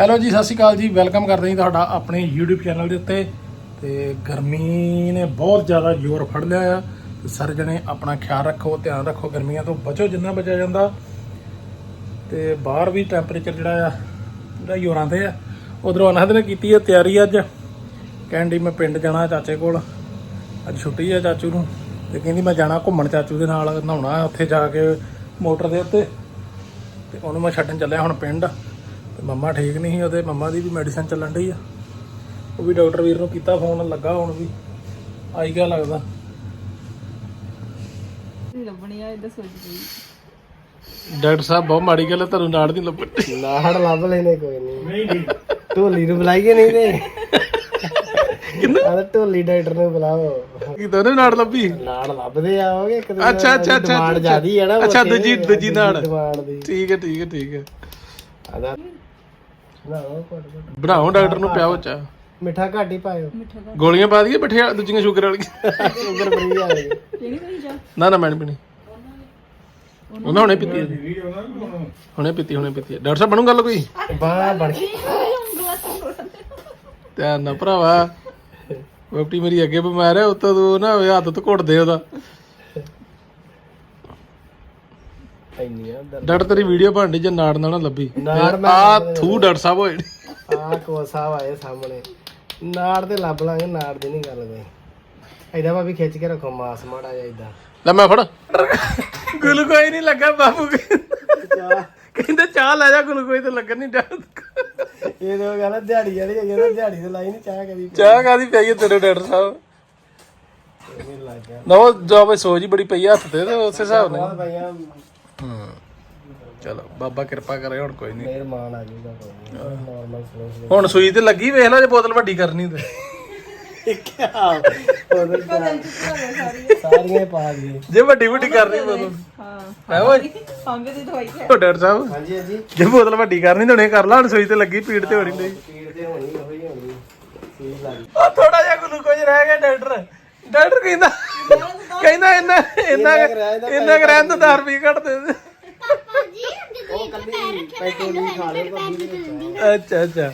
Hello ਜੀ, ਸਤਿ ਸ਼੍ਰੀ ਅਕਾਲ ਜੀ। ਵੈਲਕਮ ਕਰਦੇ ਹਾਂ ਜੀ ਤੁਹਾਡਾ ਆਪਣੇ YouTube ਚੈਨਲ ਦੇ ਉੱਤੇ। ਤੇ ਗਰਮੀ ਨੇ ਬਹੁਤ ਜ਼ਿਆਦਾ ਜ਼ੋਰ ਫੜ ਲਿਆ ਆ। ਤੇ ਸਾਰੇ ਜਣੇ ਆਪਣਾ ਖਿਆਲ ਰੱਖੋ, ਧਿਆਨ ਰੱਖੋ। ਗਰਮੀਆਂ ਤੋਂ ਬਚੋ ਜਿੰਨਾ ਬਚਿਆ ਜਾਂਦਾ। ਤੇ ਬਾਹਰ ਵੀ ਟੈਂਪਰੇਚਰ ਜਿਹੜਾ ਆ ਜਿਹੜਾ ਜ਼ੋਰਾਂ ਤੇ ਆ। ਉਧਰੋਂ ਅਨਹਦ ਨੇ ਕੀਤੀ ਹੈ ਤਿਆਰੀ ਅੱਜ। ਕਹਿੰਦੀ ਮੈਂ ਪਿੰਡ ਜਾਣਾ ਚਾਚੇ ਕੋਲ। ਅੱਜ ਛੁੱਟੀ ਆ ਚਾਚੂ ਨੂੰ। ਤੇ ਕਹਿੰਦੀ ਮੈਂ ਜਾਣਾ ਘੁੰਮਣ ਚਾਚੂ ਦੇ ਨਾਲ, ਨਹਾਉਣਾ ਉੱਥੇ ਜਾ ਕੇ ਮੋਟਰ ਦੇ ਉੱਤੇ। ਤੇ ਉਹਨੂੰ ਮੈਂ ਛੱਡਣ ਚੱਲਿਆ ਹੁਣ ਪਿੰਡ। ਤੇ ਮੰਮਾ ਠੀਕ ਨਹੀਂ ਸੀ ਉਹਦੇ ਮੰਮਾ ਦੀ ਵੀ ਮੈਡੀਸਨ ਚੱਲਣ ਡਈ ਆ। ਉਹ ਵੀ ਡਾਕਟਰ ਵੀਰ ਨੂੰ ਕੀਤਾ ਫੋਨ ਲੱਗਾ ਹੁਣ ਵੀ। ਆਈ ਗਿਆ ਲੱਗਦਾ। ਲੱਭਣੀ ਆ ਇਹਦਾ ਡਾਕਟਰ ਸਾਹਿਬ ਬਹੁਤ ਮਾੜੀ ਗੱਲ ਹੈ ਤੁਹਾਨੂੰ ਨਾੜ ਦੀ ਲੱਭਣ। ਨਾੜ ਲੱਭ ਲੈਨੇ ਕੋਈ ਨਹੀਂ ਨਹੀਂ ਨਹੀਂ। ਢੋਲੀ ਨੂੰ ਬੁਲਾਈਏ ਨਹੀਂ ਤੇ। ਕਿੰਨਾ? ਢੋਲੀ ਡਾਕਟਰ ਨੂੰ ਬੁਲਾਓ। ਕੀ ਦੋਨੇ ਨਾੜ ਲੱਭੀ? ਨਾੜ ਲੱਭਦੇ ਆਓਗੇ ਇੱਕ ਦਿਨ ਅੱਛਾ, ਅੱਛਾ, ਅੱਛਾ, ਡਿਮਾਂਡ। ਜ਼ਿਆਦੀ ਹੈ ਨਾ ਅੱਛਾ, ਦੂਜੀ- ਦੂਜੀ ਨਾੜ। ਡਿਮਾਂਡ ਦੀ। ਠੀਕ ਹੈ ਠੀਕ ਹੈ ਠੀਕ ਹੈ। ਆਦਾ ਨਾ ਘੱਟ ਘੱਟ। ਬਣਾਓ ਡਾਕਟਰ ਨੂੰ ਪਿਆਓ ਚਾ ਮਿੱਠਾ ਘੱਟ ਹੀ ਪਾਇਓ। ਗੋਲੀਆਂ ਪਾ ਦਈਏ ਬਠਿਆ ਦੂਜੀਆਂ ਸ਼ੂਗਰ ਵਾਲੀਆਂ। ਸ਼ੂਗਰ ਫਰੀ ਆ ਗਈ ਕਿਹੜੀ ਕੋਈ ਜਾ ਨਾ ਨਾ ਮੈਂ ਨੀ ਪੀਣੀ। ਉਹਨਾਂ ਹੁਣੇ ਪੀਤੀ ਹੈ। ਹੁਣੇ ਪੀਤੀ ਹੁਣੇ ਪੀਤੀ ਹੈ। ਡਾਕਟਰ ਸਾਹਿਬ ਬਣੂ ਗੱਲ ਕੋਈ? ਬਾਹ ਬਣ ਗਈ ਧਿਆਨ ਨਾਲ ਭਰਾਵਾ। ਵੋਟੀ ਮੇਰੀ ਅੱਗੇ ਬਿਮਾਰ ਹੈ ਉੱਤੋਂ ਤੂੰ ਨਾ ਹੋਵੇ ਹੱਥ ਤੋਂ ਘੁੱਟਦੇ ਉਹਦਾ। ਇੰਨੀ ਆ ਡਾਕਟਰ ਤੇਰੀ ਵੀਡੀਓ ਬਣਦੀ ਜੇ ਨਾੜ ਨਾ ਨਾ ਲੱਭੀ। ਨਾੜ ਮੈਂ ਆ ਥੂ ਡਾਕਟਰ ਸਾਹਿਬ ਹੋਏ ਨੀ। ਆ ਕੋ ਸਾਹਿਬ ਆਏ ਸਾਹਮਣੇ। ਨਾੜ ਤੇ ਲੱਭ ਲਾਂਗੇ ਨਾੜ ਦੀ ਨਹੀਂ ਗੱਲ ਕੋਈ। ਐਦਾ ਭਾਵੇਂ ਖਿੱਚ ਕੇ ਰੱਖੋ ਮਾਸ ਮਾੜਾ ਜਿਹਾ ਏਦਾਂ। ਲੈ ਮੈਂ ਫੜ। ਗੁਲੂ ਕੋਈ ਨਹੀਂ ਲੱਗਾ ਬਾਬੂ ਕਹਿੰਦੇ ਚਾਹ ਲੈ ਜਾ ਗੁਲੂ ਕੋਈ ਤੇ ਲੱਗਣ ਨਹੀਂ ਡਿਆ। ਇਹ ਤਾਂ ਕਹਿੰਦਾ ਦਿਹਾੜੀ ਵਾਲੀ ਹੈਗੀ ਨਾ ਦਿਹਾੜੀ ਤੇ ਲਾਈ ਨਹੀਂ ਚਾਹ ਕਦੀ ਚਾਹ ਕਾਦੀ ਪਈ ਹੈ ਤੇਰੇ ਡਾਕਟਰ ਸਾਹਿਬ? ਨਹੀਂ ਲੱਗ। ਗਿਆ ਨਾ ਉਹ ਜੋ ਬਈ ਸੋਜ ਹੀ ਬੜੀ ਪਈ ਆ ਹੱਥ ਤੇ ਤੇ ਉਸੇ ਹਿਸਾਬ ਨਾਲ। ਬਹੁਤ ਪਈਆਂ। ਹੂੰ। ਚਲੋ ਬਾਬਾ ਕਿਰਪਾ ਕਰੇ ਹੁਣ ਕੋਈ ਨਹੀਂ ਮੇਰ ਮਾਨ ਆ ਜੂਗਾ ਕੋਈ ਨਾਰਮਲ ਸਲੋ ਹੁਣ ਸੂਈ ਤੇ ਲੱਗੀ ਵੇਖ ਲੈ ਜੇ ਬੋਤਲ ਵੱਡੀ ਕਰਨੀ ਤੇ। ਸਾਰੀਆਂ ਹੀ ਪਾ ਗਈ ਜੇ ਵੱਡੀ ਵੱਡੀ ਕਰਨੀ ਬੋਤਲ। ਹਾਂ। ਹੈ ਓਏ? ਖੰਗ ਦੀ ਦਵਾਈ ਹੈ। ਉਹ ਡਾਕਟਰ ਸਾਹਿਬ? ਹਾਂਜੀ ਹਾਂਜੀ। ਜੇ ਬੋਤਲ ਵੱਡੀ ਕਰਨੀ ਤਾਂ ਹੁਣੇ ਕਰ ਲਾ ਹੁਣ ਸੂਈ ਤੇ ਲੱਗੀ ਪੀੜ ਤੇ ਹੋਣੀ ਨਹੀਂ ਪੀੜ ਤੇ ਹੋਣੀ ਹੋਈ ਹੋਣੀ। ਸੂਈ ਲੱਗ ਉਹ ਥੋੜਾ ਜਿਹਾ ਗਲੂਕੋਜ਼ ਰਹਿ ਗਿਆ ਡਾਕਟਰ। ਡਾਕਟਰ ਕਹਿੰਦਾ ਕਹਿੰਦਾ ਇੰਨਾ ਇੰਨਾ ਇੰਨਾ ਕੁ ਰਹਿਣ ਤੋਂ 10 ਰੁਪਏ ਘੱਟ ਦੇ ਅੱਛਾ ਅੱਛਾ।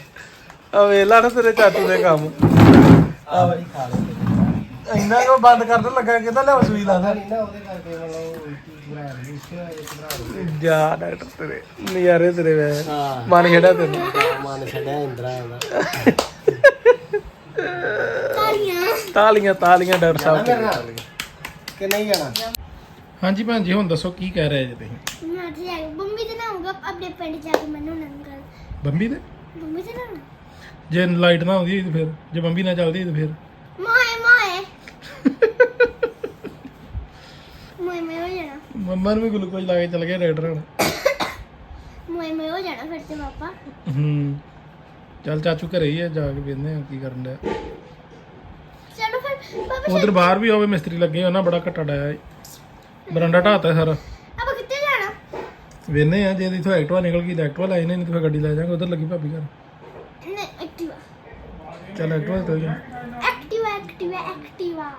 ਆ ਵੇਲਾ ਨਾ ਤੇਰੇ ਚਾਚੂ ਦੇ ਕੰਮ। ਆ ਵਾਲੀ ਖਾ ਲਿਓ। ਇੰਨਾ ਕੋ ਬੰਦ ਕਰਨ ਲੱਗਾ ਕਹਿੰਦਾ ਲੈ ਸੂਈ ਲਾ ਦੇ। ਜਾ ਡਾਕਟਰ ਤੇਰੇ ਨਜ਼ਾਰੇ ਤੇਰੇ ਵੇ। ਮਨ ਖੇੜਾ ਤੈਨੂੰ ਮਾਨ ਛੱਡਿਆ ਇੰਦਰਾ ਦਾ ਤਾਲੀਆਂ ਤਾਲੀਆਂ ਡਾਕਟਰ ਸਾਹਿਬ ਮੇਰੇ ਨਾਲ ਕਿ ਨਹੀਂ ਜਾਣਾ? ਹਾਂਜੀ ਭੈਣ ਜੀ ਹੁਣ ਦੱਸੋ ਕੀ ਕਹਿ ਰਹੇ ਜੀ ਤੁਸੀਂ? ਮੈਂ ਤੇ ਜਾ ਬੰਬੀ ਤੇ ਨਾ ਹੋਊਗਾ ਆਪਣੇ ਪਿੰਡ ਜਾ ਕੇ ਮੈਨੂੰ ਨੰਗਲ ਬੰਬੀ ਤੇ? ਬੰਬੀ ਤੇ ਨਾ ਜੇ ਲਾਈਟ ਨਾ ਆਉਂਦੀ ਤੇ ਫਿਰ ਜੇ ਬੰਬੀ ਨਾ ਚੱਲਦੀ ਤੇ ਫਿਰ? ਮਾਏ ਮਾਏ। ਮੋਏ ਮੇ ਹੋ ਜਾਣਾ। ਮੰਮਾ ਨੂੰ ਵੀ ਗਲੂਕੋਜ਼ ਲਾ ਕੇ ਚਲ ਗਿਆ ਡਾਕਟਰ ਹੁਣ ਮੋਏ ਮੇ ਹੋ ਜਾਣਾ ਫਿਰ ਤੇ ਪਾਪਾ। ਹੂੰ। ਚੱਲ ਚਾਚੂ ਘਰੇ ਹੀ ਆ ਜਾ ਕੇ ਵੇਖਦੇ ਆ ਕੀ ਕਰਨ ਪਾਪਾ ਉਧਰ ਬਾਹਰ ਵੀ ਹੋਵੇ ਮਿਸਤਰੀ ਲੱਗੇ ਉਹਨਾਂ ਬੜਾ ਘੱਟਾ ਡਾਇਆ ਏ। ਬਰੰਡਾ ਢਾਤਾ ਸਾਰਾ। ਆਪਾਂ ਕਿੱਥੇ ਜਾਣਾ? ਵੇਨੇ ਆ ਜੇ ਇਥੋਂ ਐਕਟਵਾ ਨਿਕਲ ਗਈ ਤਾਂ ਐਕਟਵਾ ਲੈ ਜਾਣੇ ਨਹੀਂ ਤਾਂ ਗੱਡੀ ਲੈ ਜਾਾਂਗੇ ਉਧਰ ਲੱਗੀ ਭਾਬੀ ਘਰ। ਨਹੀਂ ਐਕਟਿਵਾ। ਚੱਲ ਐਕਟਵਾ ਤੇ ਜਾ ਐਕਟਿਵਾ ਐਕਟਿਵਾ ਐਕਟਿਵਾ।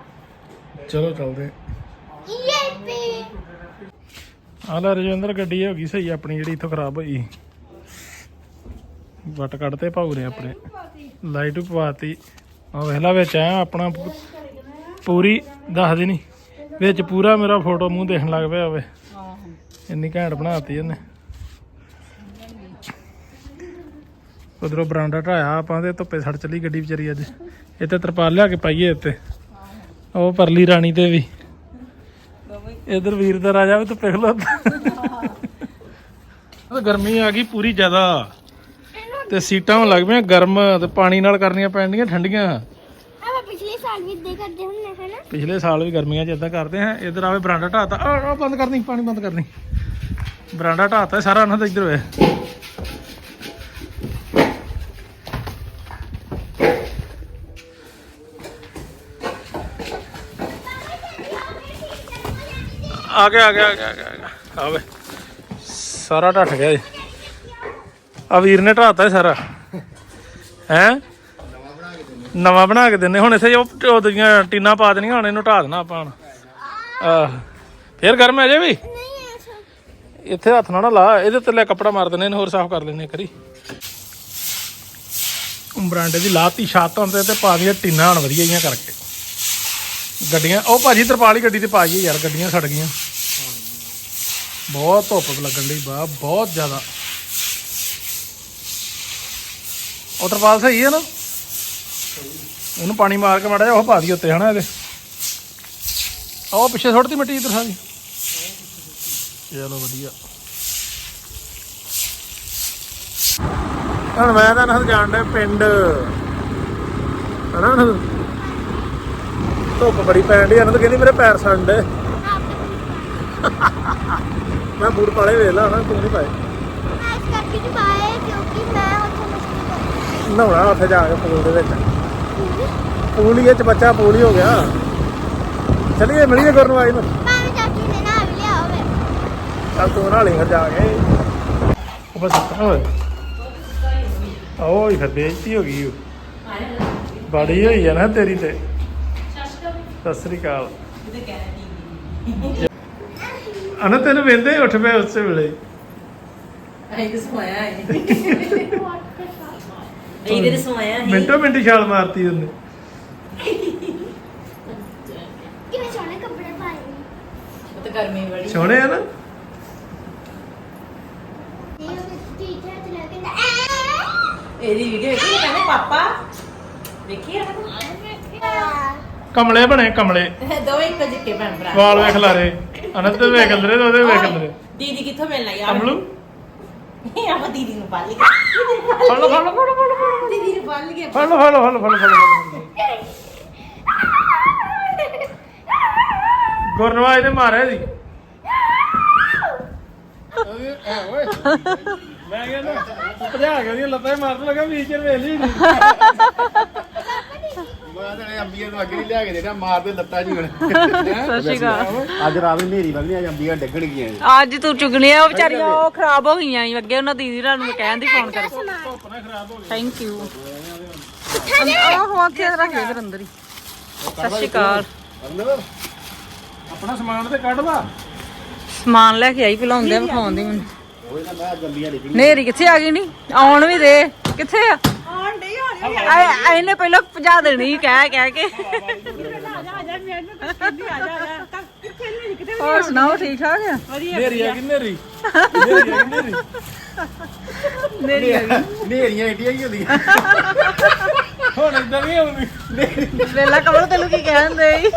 ਚਲੋ ਚੱਲਦੇ ਆ। ਲੈ ਰਜਿੰਦਰ ਗੱਡੀ ਹੋ ਗਈ ਸਹੀ ਆਪਣੀ ਜਿਹੜੀ ਇੱਥੋਂ ਖਰਾਬ ਹੋਈ। ਵੱਟ ਕੱਢਤੇ ਭਾਉ ਨੇ ਆਪਣੇ। ਲਾਈਟ ਪਵਾਤੀ ਆ ਵੇਖਲਾ ਵਿੱਚ ਆ ਆਪਣਾ ਪੂ- ਪੂਰੀ ਦੱਸ ਨਹੀਂ। ਵਿੱਚ ਪੂਰਾ ਮੇਰਾ ਫੋਟੋ ਮੂੰਹ ਦੇਖਣ ਲੱਗ ਪਿਆ ਹੋਵੇ ਇੰਨੀ ਘੈਂਟ ਬਣਾਤੀ ਇਹਨੇ। ਉਧਰੋਂ ਬਰਾਂਡਾ ਢਾਇਆ ਆਪਾਂ ਤੇ ਧੁੱਪੇ ਸੜ ਚਲੀ ਗੱਡੀ ਵਿਚਾਰੀ ਅੱਜ। ਇੱਥੇ ਤਰਪਾਲ ਲਿਆ ਕੇ ਪਾਈਏ ਇੱਥੇ ਉਹ ਪਰਲੀ ਰਾਣੀ ਤੇ ਵੀ। ਇਧਰ ਵੀਰ ਦਾ ਰਾਜਾ ਵੀ ਧੁੱਪੇ ਖਲੋਤਾ। ਗਰਮੀ ਆ ਗਈ ਪੂਰੀ ਜ਼ਿਆਦਾ। ਤੇ ਸੀਟਾਂ ਹੋਣ ਲੱਗ ਪਈਆਂ ਗਰਮ ਤੇ ਪਾਣੀ ਨਾਲ ਕਰਨੀਆਂ ਪੈਣੀਆਂ ਠੰਡੀਆਂ। ਆਪਾਂ ਪਿਛਲੇ ਸਾਲ ਵੀ ਇਦਾਂ ਕਰਦੇ ਹੁੰਦੇ ਹੈ ਨਾ। ਪਿਛਲੇ ਸਾਲ ਵੀ ਗਰਮੀਆਂ 'ਚ ਇਦਾਂ ਕਰਦੇ ਹਾਂ ਇਧਰ ਆਵੇ ਬਰਾਂਡਾ ਢਾਤਾ ਆ ਬੰਦ ਕਰਨੀ ਪਾਣੀ ਬੰਦ ਕਰਨੀ। ਬਰਾਂਡਾ ਢਾਤਾ ਸਾਰਾ ਉਹਨਾਂ ਦਾ ਇਧਰ ਹੋਇਆ। ਆ ਗਿਆ ਆ ਗਿਆ ਆ ਗਿਆ ਆ ਗਿਆ, ਆ ਗਿਆ। ਆਵੇ ਸਾਰਾ ਢੱਠ ਗਿਆ ਜੀ। ਆ ਵੀਰ ਨੇ ਢਾਤਾ ਇਹ ਸਾਰਾ। ਹੈ? ਨਵਾਂ ਬਣਾ ਕੇ ਦਿੰਨੇ ਹੁਣ ਇੱਥੇ ਉਹ ਉਹਦੀਆਂ ਟੀਨਾ ਪਾ ਦੇਣੀਆਂ, ਹੁਣ ਇਹਨੂੰ ਢਾ ਦੇਣਾ ਆਪਾਂ ਹੁਣ। ਆਹ, ਫੇਰ ਗਰਮ ਹੈ ਜੇ ਵੀ? ਇੱਥੇ ਹੱਥ ਨਾ ਲਾ, ਇਹਦੇ ਤੇ ਲੈ ਕੱਪੜਾ ਮਾਰ ਦਿੰਨੇ ਇਹਨੂੰ ਹੋਰ ਸਾਫ਼ ਕਰ ਲੈਨੇ ਕਰੀ ਬਰਾਂਡੇ ਦੀ ਲਾਤੀ ਛੱਤ ਹੁੰਦੇ ਤੇ ਪਾ ਦੀਆਂ ਟਿੰਨਾਂ ਹਣ ਵਧੀਆ ਜੀਆਂ ਕਰਕੇ। ਗੱਡੀਆਂ, ਉਹ ਭਾਜੀ ਤਰਪਾਲੀ ਗੱਡੀ ਤੇ ਪਾ ਗਈ ਯਾਰ, ਗੱਡੀਆਂ ਸੜ ਗਈਆਂ। ਬਹੁਤ ਧੁੱਪ ਲੱਗਣ ਲਈ ਬਾ ਬਹੁਤ ਜ਼ਿਆਦਾ। ਉਹ ਤਰਪਾਲ ਸਹੀ ਹੈ ਨਾ? ਉਹਨੂੰ ਪਾਣੀ ਮਾਰ ਕੇ ਮਾੜਾ ਜਿਹਾ ਉਹ ਪਾ ਦੀ ਉੱਤੇ ਹਨਾ ਇਹਦੇ? ਉਹ ਪਿੱਛੇ ਸੁੱਟਦੀ ਮਿੱਟੀ ਇੱਧਰ ਸਾਰੀ। ਚਲੋ ਵਧੀਆ। ਹੁਣ ਮੈਂ ਤਾਂ ਨਾਲ ਜਾਣ ਦੇ ਪਿੰਡ। ਹਨਾ? ਧੁੱਪ ਬੜੀ ਪੈਣ ਦੀ ਅਨੰਦ ਕਹਿੰਦੀ ਮੇਰੇ ਪੈਰ ਦੇ ਮੈਂ ਬੂਟ ਪਾਲੇ ਵੇਖ ਲਾ ਹਨਾ ਤੂੰ ਨਹੀਂ ਪਾਏ। ਮੈਂ ਇਸ ਕਰਕੇ ਨਹੀਂ ਪਾਏ ਕਿਉਂਕਿ ਮੈਂ ਨਹਾਉਣਾ ਉੱਥੇ ਜਾ ਕੇ ਪੂਲ ਦੇ ਵਿੱਚ। ਪੂਲ ਹੀ ਚ ਬੱਚਾ ਪੂਲ ਹੀ ਹੋ ਗਿਆ। ਚਲੀਏ ਮਿਲੀਏ ਗੁਰਨਵਾਈ ਨੂੰ। ਭਾਵੇਂ ਚਾਚੀ ਨੇ ਨਾ ਵੀ ਲਿਆ ਹੋਵੇ। ਚੱਲ ਤੂੰ ਨਾਲ ਹੀ ਜਾ ਕੇ। ਉਹ ਬਸ ਆਓ ਹੀ ਫਿਰ ਬੇਇੱਜ਼ਤੀ ਹੋ ਗਈ ਉਹ ਬੜੀ ਹੋਈ ਆ ਨਾ ਤੇਰੀ ਤੇ। ਸਤਿ ਸ੍ਰੀ ਅਕਾਲ। ਅਨਾ ਤੈਨੂੰ ਵੇਂਦੇ ਉੱਠ ਪਏ ਉਸੇ ਵੇਲੇ। ਆਈ ਤੇ ਸਮਾਇਆ ਹੈ ਇਹ ਦੇ ਸਮਾਇਆ ਹੈ ਮਿੰਟੋ ਮਿੰਟੀ ਛਾਲ ਮਾਰਤੀ ਉਹਨੇ। ਕਿਵੇਂ ਸੋਹਣੇ ਕੱਪੜੇ ਪਾਏ ਨੇ। ਉਹ ਤਾਂ ਗਰਮੀ ਬੜੀ ਸੋਹਣੇ ਆ ਨਾ? ਇਹ ਟੀਚਰ ਤੇ ਇਹਦੀ ਵੀਡੀਓ ਇਹ ਕਹਿੰਦੇ ਪਾਪਾ? ਵੇਖੀ ਆ? ਕਮਲੇ ਬਣੇ ਕਮਲੇ। ਦੋਵੇਂ ਇੱਕੋ ਜਿੱਕੇ ਭੈਣ ਭਰਾ। ਵਾਲ ਵੇਖ ਲਾਰੇ ਅਨੰਦ ਵੇਖ ਲਰੇ ਤੇ ਉਹਦੇ ਵੇਖ ਲਰੇ ਦੀਦੀ ਕਿੱਥੋਂ ਮਿਲਣਾ ਯਾਰ ਅਮਲੂ ਇਹ ਆਪਾਂ ਦੀਦੀ ਨੂੰ ਪਾਲ ਲਈ ਫੜ ਲਓ ਫੜ ਲਓ ਫੜ ਲਓ ਫੜ ਲਓ ਦੀਦੀ ਨੂੰ ਪਾਲ ਲਈ ਫੜ ਲਓ ਫੜ ਲਓ ਫੜ ਲਓ ਫੜ ਲਓ, ਫੜ ਲਓ ਗੁਰਨਵਾਜ ਨੇ ਮਾਰਿਆ ਜੀ ਮੈਂ ਕਹਿੰਦਾ ਭਜਾ ਕੇ ਉਹਦੀਆਂ ਲੱਤਾਂ ਹੀ ਮਾਰਨ ਲੱਗਾ ਵੀਚਰ ਵੇਖ ਲਈ ਨਹੀਂ ਮੈਂ ਤਾਂ ਅੰਬੀਆਂ ਨੂੰ ਅੱਗੇ ਨਹੀਂ ਲਿਆ ਕੇ ਦੇਣਾ ਮਾਰਦੇ ਲੱਤਾਂ ਜੀ ਹੁਣ। ਸਤਿ ਸ਼੍ਰੀ ਅਕਾਲ। ਅੱਜ ਰਾਤ ਨੂੰ ਨੇਰੀ ਵਗਣੀ ਅੱਜ ਅੰਬੀਆਂ ਡਿੱਗਣ ਗਈਆਂ ਅੱਜ ਤੂੰ ਚੁਗਲੀਆਂ ਉਹ ਵਿਚਾਰੀਆਂ ਉਹ ਖਰਾਬ ਹੋ ਗਈਆਂ ਸੀ ਅੱਗੇ ਉਹਨਾਂ ਦੀਦੀ ਨਾਲ ਨੂੰ ਕਹਿਣ ਦੀ ਫੋਨ ਕਰ। ਥੈਂਕ ਯੂ ਆਹੋ ਉੱਥੇ ਰੱਖ ਦੇ ਫਿਰ ਅੰਦਰ ਹੀ। ਸਤਿ ਸ਼੍ਰੀ ਅਕਾਲ। ਆਪਣਾ ਸਮਾਨ ਤੇ ਕੱਢ ਲਾ। ਸਮਾਨ ਲੈ ਕੇ ਆਈ ਭਲਾਉਂਦੇ ਆ ਵਿਖਾਉਂਦੀ ਮੈਨੂੰ। ਉਹ ਨਾ ਮੈਂ ਅੱਜ ਅੰਬੀਆਂ ਡਿੱਗਣ ਨੇਰੀ ਕਿੱਥੇ ਆ ਗਈ ਨਹੀਂ ਆਉਣ ਵੀ ਦੇ। ਕਿੱਥੇ ਆ? ਇਹਨੇ ਪਹਿਲਾਂ ਭਜਾ ਦੇਣੀ ਕਹਿ ਕਹਿ ਕੇ। ਹੋਰ ਸੁਣਾਓ ਠੀਕ ਠਾਕ ਆ? ਨੇਰੀ ਆ ਕਿ ਨੇਰੀ ਨੇਰੀ ਆ ਕਿ ਨੇਰੀ ਨੇਰੀ ਆ ਨੇਰੀਆਂ ਏਡੀਆਂ ਹੀ ਹੁੰਦੀਆਂ। ਹੁਣ ਇਦਾਂ ਨਹੀਂ ਆਉਂਦੀ ਵੇਲਾ ਕਮਲ ਤੈਨੂੰ ਕੀ ਕਹਿੰਦੇ ਈ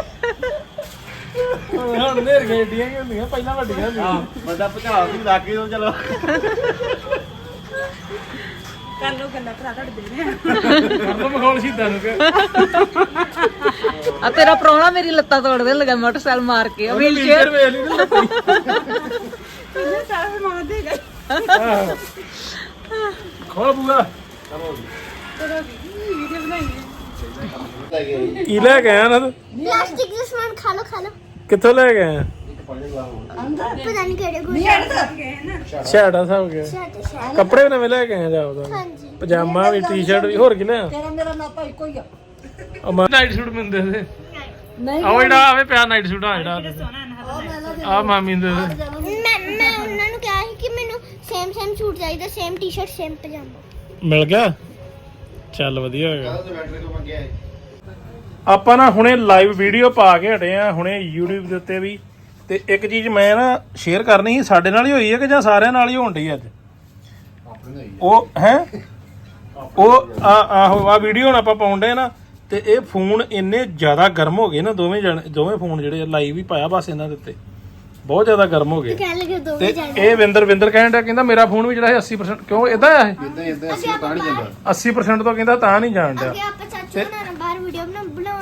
ਹੁਣ ਨੇਰੀਆਂ ਏਡੀਆਂ ਹੀ ਹੁੰਦੀਆਂ ਪਹਿਲਾਂ ਵੱਡੀਆਂ ਹੁੰਦੀਆਂ ਬੰਦਾ ਭਜਾ ਵੀ ਲਾਗੇ ਤੋਂ ਚਲੋ। ਕਰ ਲੋ ਮਖੌਲ ਸ਼ੀਦਾਂ ਨੂੰ ਕਿ। ਆ ਤੇਰਾ ਪ੍ਰਾਹੁਣਾ ਮੇਰੀ ਲੱਤਾਂ ਤੋੜ ਦੇ ਲਗਾ ਮੋਟਰਸਾਈਕਲ ਮਾਰ ਕੇ ਵੀਲ ਚੇਅਰ ਵੇਖ ਲਈ ਨਾ ਆਹ। ਖੋਲ ਬੂਆ ਕੀ ਲੈ ਕੇ ਆਇਆ ਨਾ ਤੂੰ? ਪਲਾਸਟਿਕ ਦਾ ਸਮਾਨ ਖਾ ਲੋ ਖਾ ਲੋ ਕਿੱਥੋਂ ਲੈ ਕੇ ਆਇਆ? ਪਤਾ ਨਹੀਂ ਕਿਹੜੇ ਗੁੱਡ ਛਾੜਾ ਸਭ ਸ਼ਾਟ ਕੱਪੜੇ ਵੀ ਨਵੇਂ ਲੈ ਕੇ ਆਇਆ ਜਾਉਦਾ ਹਾਂਜੀ। ਪਜਾਮਾ ਵੀ ਟੀ-ਸ਼ਰਟ ਵੀ ਹੋਰ ਕੀ ਲਿਆ? ਤੇਰਾ ਮੇਰਾ ਨਾਤਾ ਇੱਕੋ ਹੀ ਆ। ਉਹ ਨਾਈਟ ਸੂਟ ਮਿਲਦੇ ਸੀ। ਨਹੀਂ ਆਹ ਜਿਹੜਾ ਆਵੇ ਪਿਆ ਨਾਈਟ ਸੂਟ ਆ ਜਿਹੜਾ ਆ ਮਾਮੀ ਦੇ। ਮੈਂ ਮੈਂ ਉਹਨਾਂ ਨੂੰ ਕਿਹਾ ਸੀ ਕਿ ਮੈਨੂੰ ਸੇਮ ਸੇਮ ਸੂਟ ਚਾਹੀਦਾ ਸੇਮ ਟੀ-ਸ਼ਰਟ ਸੇਮ ਪਜਾਮਾ। ਮਿਲ ਗਿਆ? ਚੱਲ ਵਧੀਆ ਹੋ ਗਿਆ। ਤੇ ਬੈਟਰੀ ਤੋਂ ਮੰਗਿਆ ਆਪਾਂ ਨਾ ਹੁਣੇ ਲਾਈਵ ਵੀਡੀਓ ਪਾ ਕੇ ਹਟੇ ਆ ਹੁਣੇ YouTube ਦੇ ਉੱਤੇ ਵੀ। ਤੇ ਇੱਕ ਚੀਜ਼ ਮੈਂ ਨਾ ਸ਼ੇਅਰ ਕਰਨੀ ਸੀ ਸਾਡੇ ਨਾਲ ਹੀ ਹੋਈ ਹੈ ਕਿ ਜਾਂ ਸਾਰਿਆਂ ਨਾਲ ਹੀ ਹੋਣ ਡਈ ਅੱਜ? ਉਹ ਹੈ? ਉਹ ਆ ਆਹੋ ਆ ਵੀਡੀਓ ਹੁਣ ਆਪਾਂ ਪਾਉਂਦੇ ਨਾ ਤੇ ਇਹ ਫੋਨ ਇੰਨੇ ਜ਼ਿਆਦਾ ਗਰਮ ਹੋ ਗਏ ਨਾ ਦੋਵੇਂ ਜਣ ਦੋਵੇਂ ਫੋਨ ਜਿਹੜੇ ਲਾਈਵ ਹੀ ਪਾਇਆ ਬਸ ਇਹਨਾਂ ਦੇ ਉੱਤੇ। ਬਹੁਤ ਜ਼ਿਆਦਾ ਗਰਮ ਹੋ ਗਏ। ਦੋ ਤੇ ਇਹ ਵਿੰਦਰ ਵਿੰਦਰ ਕਹਿਣ ਡਿਆ ਕਹਿੰਦਾ ਮੇਰਾ ਫੋਨ ਵੀ ਜਿਹੜਾ ਹੈ 80% ਕਿਉਂ ਇਦਾਂ ਆ ਇਹ? ਇਦਾਂ ਇਦਾਂ ਅਸੀਂ ਤਾਂ ਨਹੀਂ ਜਾਂਦਾ। 80% ਤੋਂ ਕਹਿੰਦਾ ਤਾਂ ਨਹੀਂ ਜਾਣ ਡਿਆ। ਅੱਗੇ ਆਪਾਂ ਚਾਚੂ ਬਣਾਉਣਾ ਬਾਹਰ ਵੀਡੀਓ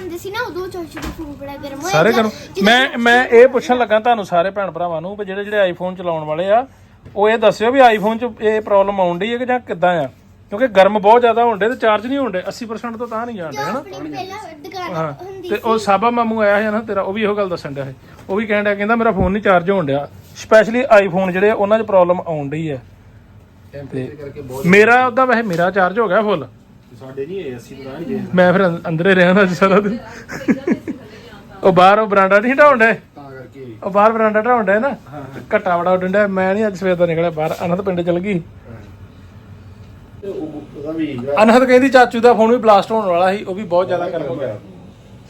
ਬਣਾਉਂਦੇ ਸੀ ਨਾ ਉਦੋਂ ਚਾਚੂ ਦਾ ਫੋਨ ਬੜਾ ਗਰਮ ਹੋਇਆ ਸਾਰੇ ਕਰੋ ਮੈਂ ਮੈਂ ਇਹ ਪੁੱਛਣ ਲੱਗਾ ਤੁਹਾਨੂੰ ਸਾਰੇ ਭੈਣ ਭਰਾਵਾਂ ਨੂੰ ਵੀ ਜਿਹੜੇ ਜਿਹੜੇ ਆਈਫੋਨ ਚਲਾਉਣ ਵਾਲੇ ਆ ਉਹ ਇਹ ਦੱਸਿਓ ਵੀ ਆਈਫੋਨ 'ਚ ਇਹ ਪ੍ਰੋਬਲਮ ਆਉਂਦੀ ਹੈ ਕਿ ਜਾਂ ਕਿੱਦਾਂ ਆ? ਕਿਉਂਕਿ ਗਰਮ ਬਹੁਤ ਜ਼ਿਆਦਾ ਹੁੰਦੇ ਤੇ ਚਾਰਜ ਨਹੀਂ ਹੁੰਦੇ 80% ਤੋਂ ਤਾਂ ਨਹੀਂ ਜਾਂਦੇ ਹਨਾ? ਆਪਣੀ ਪਹਿਲਾਂ ਦੁਕਾਨ ਹਾਂ ਹੁੰਦੀ ਤੇ ਉਹ ਸਾਬਾ ਮਾਮੂ ਆਇਆ ਹੈ ਨਾ ਤੇਰਾ ਉਹ ਵੀ ਇਹੋ ਗੱਲ ਦੱਸਣ ਡਿਆ ਸੀ। ਉਹ ਵੀ ਕਹਿਣ ਡਿਆ ਕਹਿੰਦਾ ਮੇਰਾ ਫੋਨ ਨਹੀਂ ਚਾਰਜ ਹੋਣ ਡਿਆ। ਸਪੈਸ਼ਲੀ ਆਈਫੋਨ ਜਿਹੜੇ ਆ, ਉਹਨਾਂ 'ਚ ਪ੍ਰੋਬਲਮ ਆਉਣ ਡਈ ਹੈ। ਮੇਰਾ ਉਹਦਾ ਵੈਸੇ ਮੇਰਾ ਚਾਰਜ ਹੋ ਗਿਆ ਫੁੱਲ ਸਾਡੇ ਨਹੀਂ ਤਾਂ ਨਹੀਂ ਗਏ। ਮੈਂ ਫਿਰ ਅੰ- ਅੰਦਰੇ ਰਿਹਾ ਨਾ ਅੱਜ ਸਾਰਾ ਦਿਨ। ਉਹ ਬਾਹਰ ਉਹ ਬਰਾਂਡਾ ਨਹੀਂ ਢਾਉਣ ਤਾਂ ਕਰਕੇ। ਉਹ ਬਾਹਰ ਬਰਾਂਡਾ ਢਾਉਣ ਨਾ? ਘੱਟਾ ਬੜਾ ਉੱਡਣ ਡਿਆ। ਮੈਂ ਨਹੀਂ ਅੱਜ ਸਵੇਰ ਦਾ ਨਿਕਲਿਆ ਬਾਹਰ। ਅਨੰਦ ਪਿੰਡ ਚਲ ਗਈ। ਉਹਦਾ ਵੀ ਅਨਹਦ ਕਹਿੰਦੀ ਚਾਚੂ ਦਾ ਫੋਨ ਵੀ ਬਲਾਸਟ ਹੋਣ ਵਾਲਾ ਸੀ ਉਹ ਵੀ ਬਹੁਤ ਜ਼ਿਆਦਾ ਗਰਮ ਹੋ ਗਿਆ।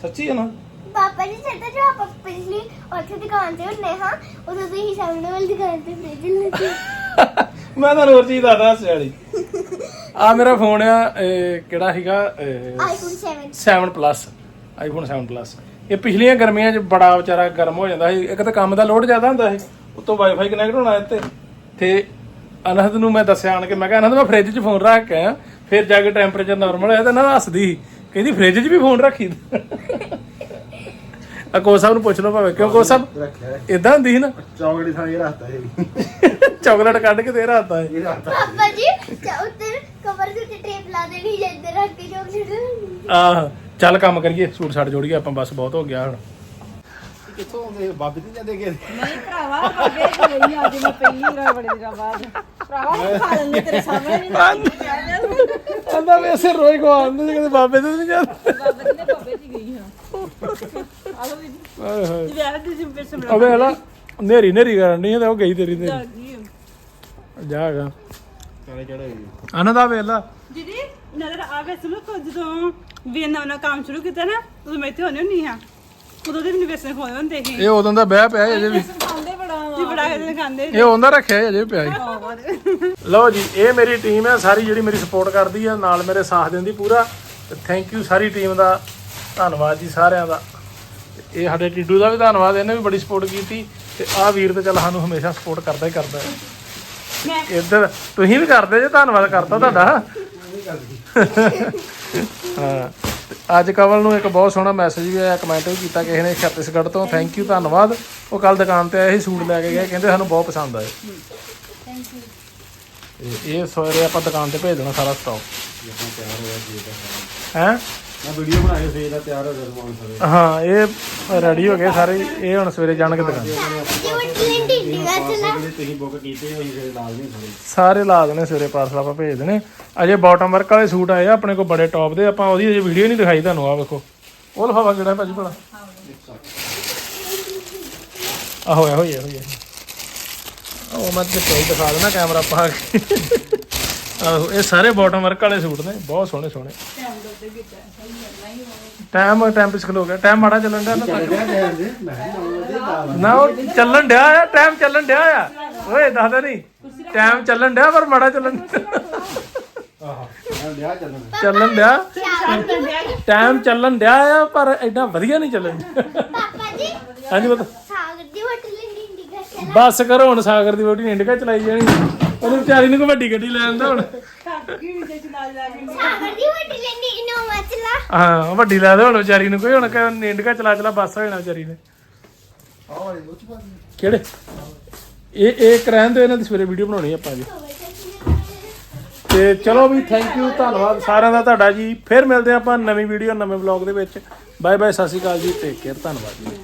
ਸੱਚੀ ਹੈ ਨਾ? ਪਾਪਾ ਜੀ ਸੱਤਾ ਜੋ ਆਪਾਂ ਪਿਛਲੀ ਉੱਥੇ ਦੁਕਾਨ ਤੇ ਹੁੰਨੇ ਹਾਂ ਉਦੋਂ ਤੁਸੀਂ ਸਾਹਮਣੇ ਵਾਲੀ ਦੁਕਾਨ ਤੇ ਫ੍ਰਿਜ ਲੱਗੀ ਮੈਂ ਤੁਹਾਨੂੰ ਹੋਰ ਚੀਜ਼ ਦੱਸਦਾ ਹੱਸੇ ਵਾਲੀ ਆ ਮੇਰਾ ਫੋਨ ਆ ਇਹ ਕਿਹੜਾ ਸੀਗਾ? ਆਈਫੋਨ 7 7 ਪਲੱਸ ਆਈਫੋਨ 7 ਪਲੱਸ ਇਹ ਪਿਛਲੀਆਂ ਗਰਮੀਆਂ 'ਚ ਬੜਾ ਵਿਚਾਰਾ ਗਰਮ ਹੋ ਜਾਂਦਾ ਸੀ। ਇੱਕ ਤਾਂ ਕੰਮ ਦਾ ਲੋਡ ਜ਼ਿਆਦਾ ਹੁੰਦਾ ਸੀ। ਉੱਤੋਂ ਵਾਈਫਾਈ ਕਨੈਕਟ ਹੋਣਾ ਇੱਥੇ। ਤੇ ਅਨਹਦ ਨੂੰ ਮੈਂ ਦੱਸਿਆ ਆਣ ਕੇ ਮੈਂ ਕਿਹਾ ਅਨਹਦ ਮੈਂ ਫ੍ਰਿਜ 'ਚ ਫੋਨ ਰੱਖ ਕੇ ਆਇਆ। ਫਿਰ ਜਾ ਕੇ ਟੈਂਪਰੇਚਰ ਨਾਰਮਲ ਹੋਇਆ ਤਾਂ ਨਾ ਹੱਸਦੀ। ਕਹਿੰਦੀ ਫ੍ਰਿਜ 'ਚ ਵੀ ਫੋਨ ਰੱਖੀ ਆ ਕੋ ਸਾਹਿਬ ਨੂੰ ਪੁੱਛ ਲਓ ਭਾਵੇਂ ਕਿਉਂ ਕੋ ਸਾਹਿਬ? ਰੱਖਿਆ ਇਦਾਂ ਹੁੰਦੀ ਸੀ ਨਾ? ਚੌਕੜੀ ਥਾਂ ਇਹ ਰੱਖਤਾ ਇਹ ਚਾਕਲੇਟ ਕੱਢ ਕੇ ਦੇ ਰਾਤਾ ਹੈ ਇਹ। ਰੱਖਤਾ ਪਾਪਾ ਜੀ ਚ- ਉੱਤੇ ਕਵਰ ਦੇ ਉੱਤੇ ਟੇਪ ਲਾ ਦੇਣੀ ਜਾਂ ਇੱਧਰ ਰੱਖ ਕੇ ਚੋਕਲੇਟ ਆਹ ਚੱਲ ਕੰਮ ਕਰੀਏ ਸੂਟ ਸਾਟ ਜੋੜੀਏ ਆਪਾਂ ਬਸ ਬਹੁਤ ਹੋ ਗਿਆ ਹੁਣ। ਕਿੱਥੋਂ ਆਉਂਦੇ ਬਾਬੇ ਨਹੀਂ ਜਾਂਦੇ ਕਿ ਨਹੀਂ ਭਰਾਵਾ ਬਾਬੇ ਗਈ ਅੱਜ ਮੈਂ ਪਹਿਲੀ ਵਾਰ ਬੜੇ ਦਿਨਾਂ ਬਾਅਦ। ਭਰਾਵਾ ਖਾ ਲੈਂਦੇ ਤੇਰੇ ਸਾਹਮਣੇ ਨਹੀਂ ਕਹਿੰਦਾ ਵੈਸੇ ਰੋਜ਼ ਕੋ ਆਉਂਦੇ ਸੀ ਕਦੇ ਬਾਬੇ ਦੇ ਨਹੀਂ ਜਾਂਦੇ। ਬਾਬੇ ਨੇ ਬਾਬੇ ਦੀ ਗਈ ਹਾਂ ਆਲੋ ਵੀ ਹਾਏ ਹਾਏ ਵਿਆਹ ਦੀ ਸਿੰਪਲ ਸਮਰਾ ਅਬੇ ਹਲਾ ਨੇਰੀ ਨੇਰੀ ਕਰਨ ਨਹੀਂ ਤੇ ਉਹ ਗਈ ਤੇਰੀ ਨੇਰੀ ਗਈ ਜਾਗਾ ਚਾਲੇ ਚੜੇ ਅਨੰਦਾ ਵੇਲਾ ਦੀਦੀ ਨਜ਼ਰ ਆ ਗਿਆ ਸੁਣੋ ਕੋ ਜਦੋਂ ਵੀ ਨਵਾਂ ਨਵਾਂ ਕੰਮ ਸ਼ੁਰੂ ਕੀਤਾ ਨਾ ਉਦੋਂ ਮੈਂ ਇੱਥੇ ਹੋਣੀ ਹੁੰਨੀ ਹਾਂ ਉਦੋਂ ਦੇ ਮੈਨੂੰ ਵੇਸਣ ਖੋਏ ਹੁੰਦੇ ਸੀ। ਇਹ ਉਦੋਂ ਦਾ ਬਹਿ ਪਿਆ ਅਜੇ ਵੀ। ਖਾਂਦੇ ਬੜਾ ਜੀ ਬੜਾ ਕੇ ਖਾਂਦੇ ਇਹ ਉਹਦਾ ਰੱਖਿਆ ਅਜੇ ਪਿਆ ਜੀ ਲਓ ਜੀ ਇਹ ਮੇਰੀ ਟੀਮ ਹੈ ਸਾਰੀ ਜਿਹੜੀ ਮੇਰੀ ਸਪੋਰਟ ਕਰਦੀ ਹੈ ਨਾਲ ਮੇਰੇ ਸਾਥ ਦਿੰਦੀ ਪੂਰਾ। ਤੇ ਥੈਂਕ ਯੂ ਸਾਰੀ ਟੀਮ ਦਾ। ਧੰਨਵਾਦ ਜੀ ਸਾਰਿਆਂ ਦਾ। ਇਹ ਸਾਡੇ ਟਿੱਡੂ ਦਾ ਵੀ ਧੰਨਵਾਦ, ਇਹਨੇ ਵੀ ਬੜੀ ਸਪੋਰਟ ਕੀਤੀ ਤੇ ਆਹ ਵੀਰ ਤੇ ਚੱਲ ਸਾਨੂੰ ਹਮੇਸ਼ਾ ਸਪੋਰਟ ਕਰਦਾ ਹੀ ਕਰਦਾ ਹੈ। ਇੱਧਰ ਤੁਸੀਂ ਵੀ ਕਰਦੇ ਜੇ ਧੰਨਵਾਦ ਕਰਤਾ ਤੁਹਾਡਾ। ਹਾਂ ਅੱਜ ਕਵਲ ਨੂੰ ਇੱਕ ਬਹੁਤ ਸੋਹਣਾ ਮੈਸੇਜ ਵੀ ਆਇਆ ਕਮੈਂਟ ਵੀ ਕੀਤਾ ਕਿਸੇ ਨੇ ਛੱਤੀਸਗੜ੍ਹ ਤੋਂ ਥੈਂਕ ਯੂ ਧੰਨਵਾਦ। ਉਹ ਕੱਲ ਦੁਕਾਨ ਤੇ ਆਏ ਸੀ ਸੂਟ ਲੈ ਕੇ ਗਏ, ਕਹਿੰਦੇ ਸਾਨੂੰ ਬਹੁਤ ਪਸੰਦ ਆਏ। ਤੇ ਇਹ ਸਵੇਰੇ ਆਪਾਂ ਦੁਕਾਨ ਤੇ ਭੇਜ ਦੇਣਾ ਸਾਰਾ ਸਟਾਕ ਹੈ? ਮੈਂ ਵੀਡੀਓ ਬਣਾ ਫੇਰ ਦਾ ਤਿਆਰ ਹੋ ਗਿਆ ਸਮਾਨ ਸਾਰੇ। ਹਾਂ, ਇਹ ਰੈਡੀ ਹੋ ਗਏ ਸਾਰੇ, ਇਹ ਹੁਣ ਸਵੇਰੇ ਜਾਣਗੇ ਦੁਕਾਨ ਜਿਹੜੇ ਤੁਸੀਂ ਬੁੱਕ ਕੀਤੇ ਹੋਈ ਫੇਰ ਲਾਜ਼ਮੀ ਸਾਰੇ ਸਾਰੇ ਲਾ ਦੇਣੇ ਸਵੇਰੇ ਪਾਰਸਲ ਆਪਾਂ ਭੇਜ ਦੇਣੇ। ਅਜੇ ਬਾਟਮ ਵਰਕ ਵਾਲੇ ਸੂਟ ਆਏ ਆ, ਆਪਣੇ ਕੋਲ ਬੜੇ ਟੌਪ ਦੇ, ਆਪਾਂ ਉਹਦੀ ਅਜੇ ਵੀਡੀਓ ਨਹੀਂ ਦਿਖਾਈ ਤੁਹਾਨੂੰ ਆ ਵੇਖੋ। ਉਹ ਲਫਾਫਾ ਕਿਹੜਾ ਭਾਜੀ ਭਲਾ? ਆ ਹੋਇਆ ਹੋਇਆ ਹੋਇਆ ਉਹ ਮੈਂ ਤੇ ਕੋਈ ਦਿਖਾ ਦੇਣਾ ਕੈਮਰਾ ਪਾ ਕੇ। ਆਹੋ ਇਹ ਸਾਰੇ ਬਾਟਮ ਵਰਕ ਵਾਲੇ ਸੂਟ ਨੇ ਬਹੁਤ ਸੋਹਣੇ ਸੋਹਣੇ। ਟਾਈਮ ਟਾਈਮ ਪਿਛਲ ਹੋ ਗਿਆ ਟਾਈਮ ਮਾੜਾ ਚੱਲਣ ਡਿਆ ਨਾ ਨਾ ਉਹ ਚੱਲਣ ਡਿਆ ਆ ਟਾਈਮ ਚੱਲਣ ਡਿਆ ਆ। ਓਏ ਦੱਸਦਾ ਨਹੀਂ ਟਾਈਮ ਚੱਲਣ ਡਿਆ ਪਰ ਮਾੜਾ ਚੱਲਣ ਚੱਲਣਾ ਚੱਲਣ ਡਿਆ। ਟਾਈਮ ਚੱਲਣ ਡਿਆ। ਆ ਪਰ ਐਡਾ ਵਧੀਆ ਨਹੀਂ ਚੱਲਣ ਡਿਆ। ਪਾਪਾ ਜੀ ਹਾਂਜੀ ਬਤਾ ਸਾਗਰ ਦੀ ਹੋਟਲ ਇੰਡੀਗਾ ਚਲਾ ਬੱਸ ਕਰੋ ਹੁਣ ਸਾਗਰ ਦੀ ਵੋਟੀ ਇੰਡਕਾ ਚਲਾਈ ਜਾਣੀ। ਉਹਨੂੰ ਵਿਚਾਰੀ ਨੂੰ ਕੋਈ ਵੱਡੀ ਗੱਡੀ ਲੈ ਆਂਦਾ ਹੁਣ। ਸਾਗਰ ਦੀ ਹੋਟਲ ਲੈਂਦੀ ਇਨੋਵਾ ਚਲਾ ਹਾਂ ਵੱਡੀ ਲੈ ਦੇ ਹੁਣ ਵਿਚਾਰੀ ਨੂੰ ਕੋਈ, ਹੁਣ ਕਿ ਇੰਡਕਾ ਚਲਾ ਚਲਾ ਬੱਸ ਹੋ ਜਾਣਾ ਵਿਚਾਰੀ ਨੇ। ਕਿਹੜੇ? ਇਹ ਇਹ ਕਰੈਨ ਦੇ ਇਹਨਾਂ ਦੀ ਸਵੇਰੇ ਵੀਡੀਓ ਬਣਾਉਣੀ ਆਪਾਂ ਜੀ। ਤੇ ਚਲੋ ਵੀ ਥੈਂਕ ਯੂ ਧੰਨਵਾਦ ਸਾਰਿਆਂ ਦਾ ਤੁਹਾਡਾ ਜੀ। ਫਿਰ ਮਿਲਦੇ ਹਾਂ ਆਪਾਂ ਨਵੀਂ ਵੀਡੀਓ, ਨਵੇਂ ਵਲੌਗ ਦੇ ਵਿੱਚ। ਬਾਏ ਬਾਏ ਸਤਿ ਸ਼੍ਰੀ ਅਕਾਲ ਜੀ ਟੇਕ ਕੇਅਰ ਧੰਨਵਾਦ ਜੀ।